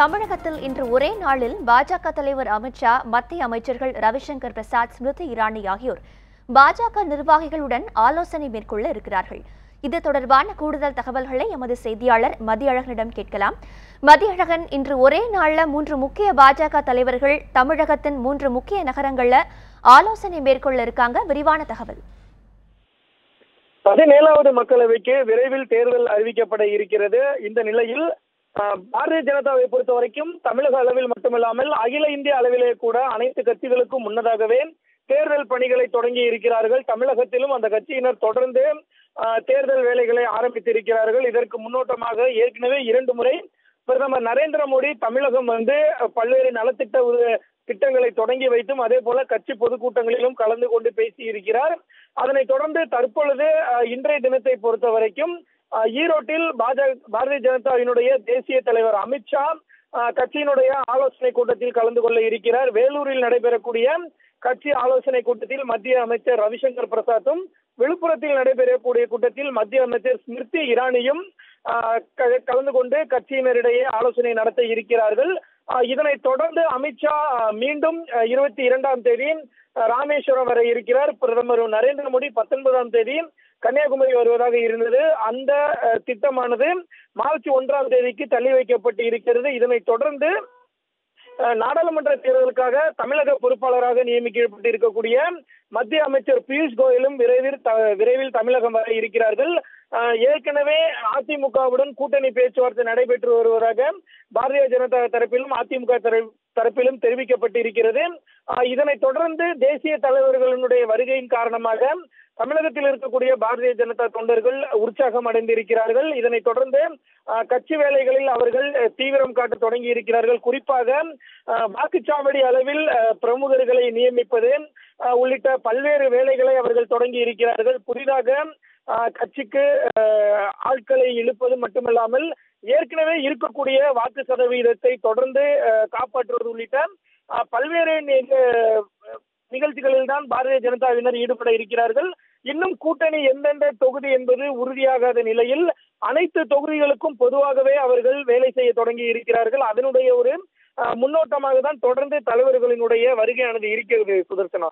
தமிழகத்தில் இன்று ஒரே நாளில் பாஜக தலைவர் அமித்ஷா மத்திய அமைச்சர்கள் ரவிசங்கர் பிரசாத் ஸ்மிருதி இரானி ஆகியோர் பாஜக நிர்வாகிகளுடன் ஆலோசனை மேற்கொள்ள இருக்கிறார்கள். இது தொடர்பான கூடுதல் தகவல்களை எமது செய்தியாளர் மதியழகனிடம் கேட்கலாம். மதியழகன் இன்று ஒரே நாளில் மூன்று முக்கிய பாஜக தலைவர்கள் தமிழகத்தின் மூன்று முக்கிய நகரங்களில் ஆலோசனை மேற்கொள்ள இருக்காங்க. விரிவான தகவல். பதினேழாவது மக்களவைக்கு விரைவில் தேர்தல் அறிவிக்கப்பட இருக்கிறது. இந்த நிலையில் பாரதிய ஜனதாவை பொறுத்த வரைக்கும் தமிழக அளவில் மட்டுமில்லாமல் அகில இந்திய அளவிலே கூட அனைத்து கட்சிகளுக்கும் முன்னதாகவே தேர்தல் பணிகளை தொடங்கி இருக்கிறார்கள். தமிழகத்திலும் அந்த கட்சியினர் தொடர்ந்து தேர்தல் வேலைகளை ஆரம்பித்திருக்கிறார்கள். இதற்கு முன்னோட்டமாக ஏற்கனவே இரண்டு முறை பிரதமர் நரேந்திர மோடி தமிழகம் வந்து பல்வேறு நலத்திட்ட திட்டங்களை தொடங்கி வைத்தும் அதே போல கட்சி பொதுக்கூட்டங்களிலும் கலந்து கொண்டு பேசி இருக்கிறார் அதனைத் தொடர்ந்து தற்பொழுது இன்றைய தினத்தை பொறுத்த வரைக்கும் ஈரோட்டில் பாஜக பாரதிய ஜனதாவினுடைய தேசிய தலைவர் அமித்ஷா கட்சியினுடைய ஆலோசனை கூட்டத்தில் கலந்து கொள்ள இருக்கிறார். வேலூரில் நடைபெறக்கூடிய கட்சி ஆலோசனை கூட்டத்தில் மத்திய அமைச்சர் ரவிசங்கர் பிரசாத்தும் விழுப்புரத்தில் நடைபெறக்கூடிய கூட்டத்தில் மத்திய அமைச்சர் ஸ்மிருதி இரானியும் க- கலந்து கொண்டு கட்சியினரிடையே ஆலோசனை நடத்த இருக்கிறார்கள். இதனைத் தொடர்ந்து அமித்ஷா மீண்டும் இருபத்தி இரண்டாம் தேதி ராமேஸ்வரம் வர இருக்கிறார். பிரதமர் நரேந்திர மோடி பத்தொன்பதாம் தேதி கன்னியாகுமரி வருவதாக இருந்தது. அந்த திட்டமானது மார்ச் ஒன்றாம் தேதிக்கு தள்ளி வைக்கப்பட்டு இருக்கிறது. இதனைத் தொடர்ந்து அஹ், நாடாளுமன்ற தேர்தலுக்காக தமிழக பொறுப்பாளராக நியமிக்கப்பட்டிருக்கக்கூடிய மத்திய அமைச்சர் பியூஷ் கோயலும் விரைவில் த- விரைவில் தமிழகம் வர இருக்கிறார்கள். ஏற்கனவே அதிமுகவுடன் கூட்டணி பேச்சுவார்த்தை நடைபெற்று வருவதாக பாரதிய ஜனதா தரப்பிலும் அதிமுக தரப்பிலும் தெரிவிக்கப்பட்டிருக்கிறது இருக்கிறது. இதனைத் தொடர்ந்து தேசிய தலைவர்களுடைய வருகையின் காரணமாக தமிழகத்தில் இருக்கக்கூடிய பாரதிய ஜனதா தொண்டர்கள் உற்சாகம் அடைந்திருக்கிறார்கள். இதனைத் தொடர்ந்து கட்சி வேலைகளில் அவர்கள் தீவிரம் காட்ட தொடங்கி இருக்கிறார்கள். குறிப்பாக வாக்குச்சாவடி அளவில் பிரமுகர்களை நியமிப்பது உள்ளிட்ட பல்வேறு வேலைகளை அவர்கள் தொடங்கி இருக்கிறார்கள். புதிதாக கட்சிக்கு ஆட்களை இழுப்பது மட்டுமல்லாமல் ஏற்கனவே இருக்கக்கூடிய வாக்கு சதவீதத்தை தொடர்ந்து காப்பாற்றுவது உள்ளிட்ட பல்வேறு நிகழ்ச்சிகளில் தான் பாரதிய ஜனதாவினர் ஈடுபட இருக்கிறார்கள். இன்னும் கூட்டணி எந்தெந்த தொகுதி என்பது உறுதியாகாத நிலையில் அனைத்து தொகுதிகளுக்கும் பொதுவாகவே அவர்கள் வேலை செய்ய தொடங்கி இருக்கிறார்கள். அதனுடைய ஒரு முன்னோட்டமாக தான் தொடர்ந்து தலைவர்களினுடைய வருகையானது இருக்கிறது சுதர்சனா.